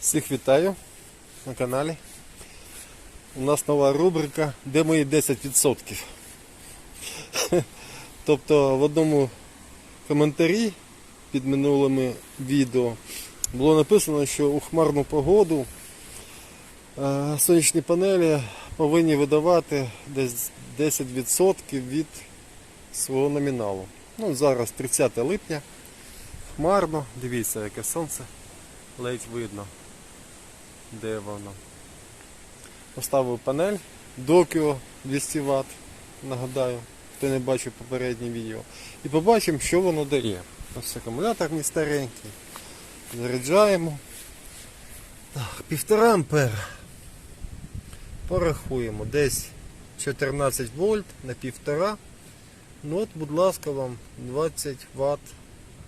Всіх вітаю на каналі. У нас нова рубрика, де мої 10%. Тобто в одному коментарі під минулими відео було написано, що у хмарну погоду е, сонячні панелі повинні видавати десь 10% від свого номіналу. Ну, зараз 30 липня. Хмарно, дивіться, яке сонце ледь видно, де воно. Поставив панель Dockio 200 Вт, нагадаю, хто не бачив попереднє відео. І побачимо, що воно дає. Ось акумулятор мій старенький. Заряджаємо. Так, півтора ампера. Порахуємо. Десь 14 вольт на півтора. Ну от, будь ласка, вам 20 Вт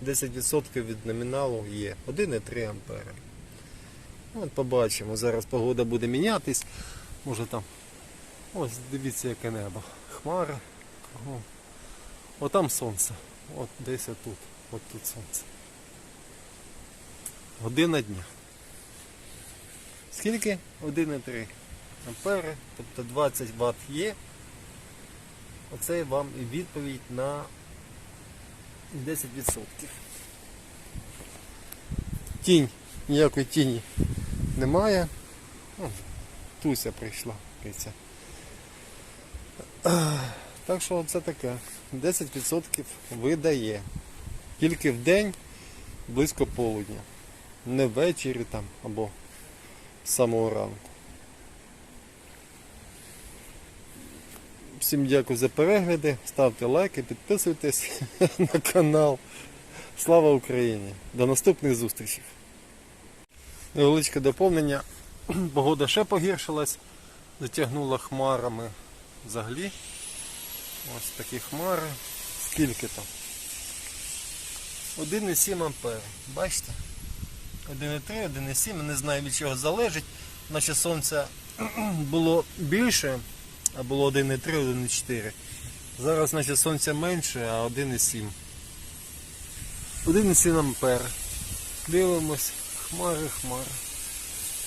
10% від номіналу є. 1,3 ампери. От побачимо. Зараз погода буде мінятись. Може там. Ось дивіться яке небо. Хмари. кругом. Отам сонце. От десь отут. От тут сонце. Година дня. Скільки? 1,3 ампери. Тобто 20 Вт є. Оце вам і відповідь на 10%. Тінь, ніякої тіні немає. О, Туся прийшла. Так що це таке. 10% видає. Тільки в день близько полудня. Не ввечері там або з самого ранку. Всім дякую за перегляди. Ставте лайки, підписуйтесь на канал. Слава Україні! До наступних зустрічей. Невеличке доповнення. Погода ще погіршилась, затягнула хмарами взагалі. Ось такі хмари. Скільки там? 1,7 ампер. Бачите? 1,3, 1,7, не знаю від чого залежить. Наче сонце було більше, а було 1,3, 1,4. Зараз наче сонця менше, а 1,7. 1,7 ампер. Дивимось, хмари, хмари.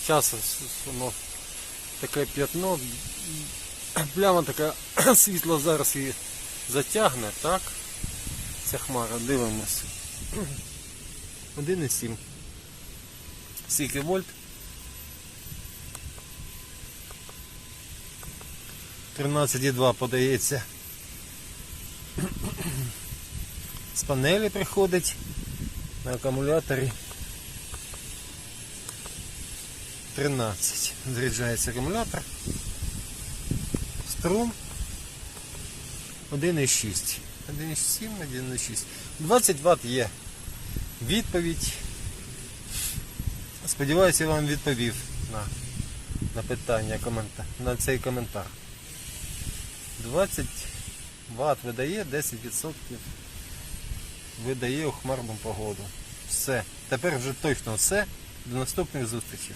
Зараз воно таке п'ятно, пляма така світло зараз її затягне, так? Ця хмара, дивимось. 1,7. Скільки вольт? 13,2 подається. З панелі приходить на акумуляторі 13. Заряджається акумулятор. Струм 1,6. 1,7, 1,6. 20 Вт є. Відповідь. Сподіваюся, я вам відповів на, на питання комента, на цей коментар. 20 Вт видає, 10% видає у хмарну погоду. Все. Тепер вже точно все. До наступних зустрічей.